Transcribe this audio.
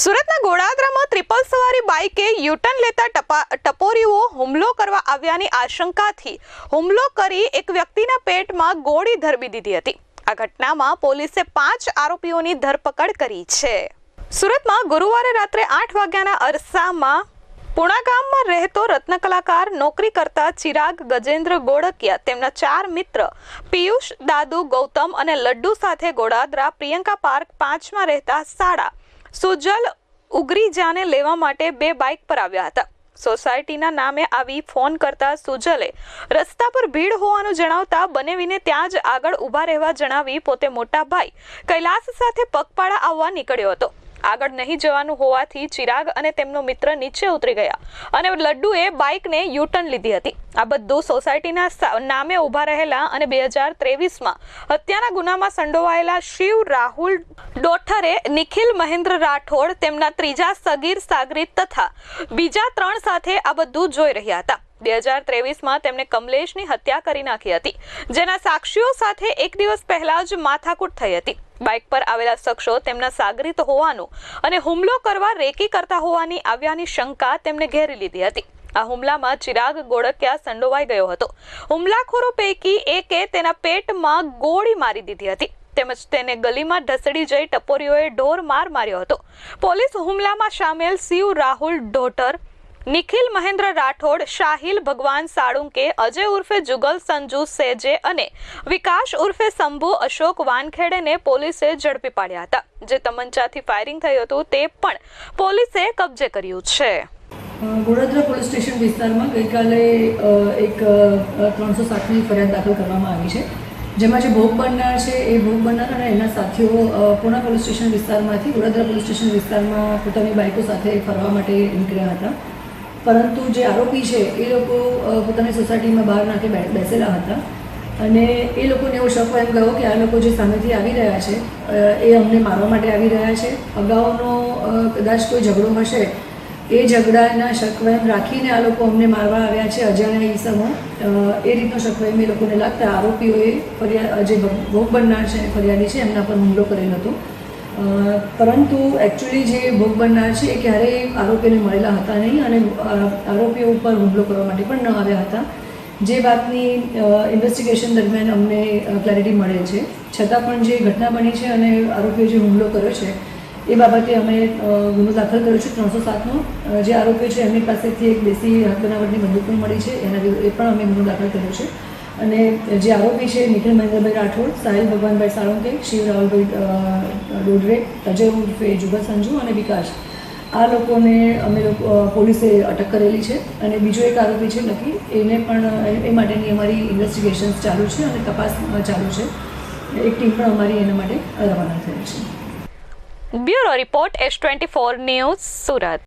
સુરતના ગોળાદરામાં ત્રિપલ સવારી બાઇકે યુટર્ન લેતા ટપોરીઓ હુમલો કરવા આવ્યાની આશંકાથી હુમલો કરી એક વ્યક્તિના પેટમાં ગોળી ધરબી દીધી હતી. આ ઘટનામાં પોલીસે પાંચ આરોપીઓની ધરપકડ કરી છે. સુરતમાં ગુરુવારે રાત્રે આઠ વાગ્યાના અરસામાં પુણા ગામમાં રહેતો રત્નકલાકાર નોકરી કરતા ચિરાગ ગજેન્દ્ર ગોળકિયા તેમના ચાર મિત્ર પિયુષ, દાદુ, ગૌતમ અને લડ્ડુ સાથે ગોળાદરા પ્રિયંકા પાર્ક પાંચમાં રહેતા સાડા સુજલ ઉગરીજાને લેવા માટે બે બાઇક પર આવ્યા હતા. સોસાયટીના નામે આવી ફોન કરતા સુજલે રસ્તા પર ભીડ હોવાનું જણાવતા બનેવીને ત્યાં જ આગળ ઊભા રહેવા જણાવી પોતે મોટા ભાઈ કૈલાસ સાથે પગપાળા આવવા નીકળ્યો હતો. આગળ નહીં જવાનું હોવાથી ચિરાગ અને તેમનો મિત્ર નીચે ઉતરી ગયા અને લડ્ડુએ બાઇકને યુટર્ન લીધી હતી. આ બધું સોસાયટીના નામે ઊભા રહેલા અને બે હજાર ત્રેવીસમાં હત્યાના ગુનામાં સંડોવાયેલા શિવ રાહુલ ડોઠરે નિખિલ મહેન્દ્ર રાઠોડ તેમના ત્રીજા સગીર સાગરીત તથા બીજા ત્રણ સાથે આ બધું જોઈ રહ્યા હતા. બે હજાર ત્રેવીસમાં તેમણે કમલેશની હત્યા કરી નાખી હતી, જેના સાક્ષીઓ સાથે એક દિવસ પહેલા જ માથાકૂટ થઈ હતી. બાઇક પર આવેલા શખ્સો તેમના સાગરીત હોવાનું અને હુમલો કરવા રેકી કરતા હોવાની આવ્યાની શંકા તેમને ઘેરી લીધી હતી. આ હુમલામાં ચિરાગ ગોળકિયા સંડોવાઈ ગયો હતો. હુમલાખોરો પૈકી એકે તેના પેટમાં ગોળી મારી દીધી હતી. તેમજ તેને ગલીમાં ઢસડી જઈ ટપોરીઓએ ઢોર માર માર્યો હતો. પોલીસ હુમલામાં સામેલ શિવ રાહુલ ઢોટર નિખિલ મહેન્દ્ર રાઠોડ શાહિલ ભગવાન સાળુંકે અજય ઉર્ફે જુગલ સંજુ સેજે અને વિકાસ ઉર્ફે શંભુ અશોક વાનખેડેને પોલીસે ઝડપી પાડ્યા હતા. જે તમંચાથી ફાયરિંગ થયું હતું તે પણ પોલીસે કબજે કર્યું છે. અ, ગોળાદરા પોલીસ સ્ટેશન વિસ્તારમાં ગઈકાલે એક ત્રણસો સાતની ફરિયાદ દાખલ કરવામાં આવી છે. જેમાં જે ભોગ બનનાર છે એ ભોગ બનનાર અને એના સાથીઓ પૂના પોલીસ સ્ટેશન વિસ્તારમાંથી ગોળાદરા પોલીસ સ્ટેશન વિસ્તારમાં પોતાની બાઇકો સાથે ફરવા માટે નીકળ્યા હતા. પરંતુ જે આરોપી છે, એ લોકો પોતાની સોસાયટીમાં બહાર નાખે બેસેલા હતા. અને એ લોકોને એવો શક એમ ગયો કે આ લોકો જે સામેથી આવી રહ્યા છે એ અમને મારવા માટે આવી રહ્યા છે. અગાઉનો કદાચ કોઈ ઝઘડો હશે, એ ઝઘડાના શકવેમ રાખીને આ લોકો અમને મારવા આવ્યા છે અજાણ્યા ઈસમો. એ રીતનો શકવેમ એ લોકોને લાગતા આરોપીઓએ ફરિયાદ જે ભોગ બનનાર છે, ફરિયાદી છે, એમના પર હુમલો કરેલ હતો. પરંતુ એકચ્યુઅલી જે ભોગ બનનાર છે, એ ક્યારેય આરોપીને મળેલા હતા નહીં અને આરોપીઓ ઉપર હુમલો કરવા માટે પણ ન આવ્યા હતા. જે વાતની ઇન્વેસ્ટિગેશન દરમિયાન અમને ક્લેરિટી મળે છે. છતાં પણ જે ઘટના બની છે અને આરોપીઓ જે હુમલો કર્યો છે, એ બાબતે અમે ગુનો દાખલ કર્યો છે ત્રણસો સાતનો. જે આરોપીઓ છે, એમની પાસેથી એક દેશી હાથ બનાવટની બંદૂક પણ મળી છે. એના એ પણ અમે ગુનો દાખલ કર્યો છે. અને જે આરોપી છે નિખિલ મહેન્દ્રભાઈ રાઠોડ, સાહિલ ભગવાનભાઈ સાળુંકે, શિવ રાહુલભાઈ ડોડરે, અજય ઉર્ફે જુગલ સંજુ અને વિકાસ. આ લોકોને અમે લોકો પોલીસે અટક કરેલી છે અને બીજો એક આરોપી છે લકી, એને પણ, એ- માટેની અમારી ઇન્વેસ્ટિગેશન્સ ચાલુ છે અને તપાસ ચાલુ છે. એક ટીમ પણ અમારી એના માટે રવાના થઈ છે. Bureau report S twenty four news Surat.